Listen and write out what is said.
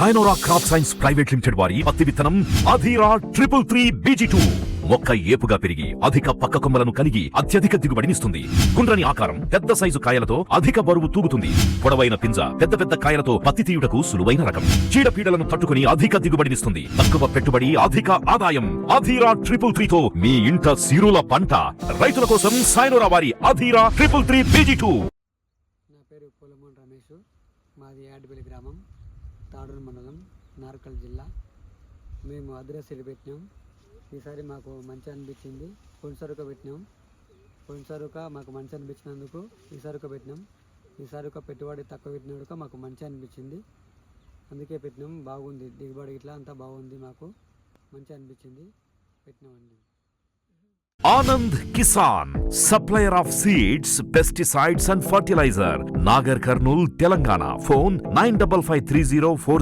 సైనోరా crop science private limited వారి పత్తి విత్తనం Adhira triple three BG two మొక్క ఏపుగా పెరిగి అధిక పక్క కొమ్మలను కలిగి అత్యధిక దిగుబడినిస్తుంది గుండ్రని ఆకారం పెద్ద సైజు కాయలతో అధిక బరువు తూగుతుంది పొడవైన పింజ పెద్ద పెద్ద కాయలతో పత్తి తీయుటకు సులువైన రకం చీడపీడలను తట్టుకుని అధిక దిగుబడినిస్తుంది తక్కువ పెట్టుబడి అధిక ఆదాయం అధీరా ట్రిపుల్ త్రీతో మీ ఇంట సిరుల పంట రైతుల కోసం సైనోరా వారి Adhira triple three BG two మాది యాడ్బెల్లి గ్రామం తాడూరు మండలం నార్కల్ జిల్లా మేము అద్రసీలు పెట్టినాం ఈసారి మాకు మంచి అనిపించింది పొన్సరుక పెట్టినాం పొన్సరుక మాకు మంచి అనిపించినందుకు సరుక పెట్టినాం ఈ సరుక పెట్టుబడి తక్కువ పెట్టినందుకు మాకు మంచి అనిపించింది అందుకే పెట్టినాం బాగుంది దిగుబడి ఇట్లా అంతా బాగుంది మాకు మంచి అనిపించింది పెట్టినామండి Anand Kisan, supplier of seeds, pesticides and fertilizer, Nagar Karnool, Telangana. Phone 95530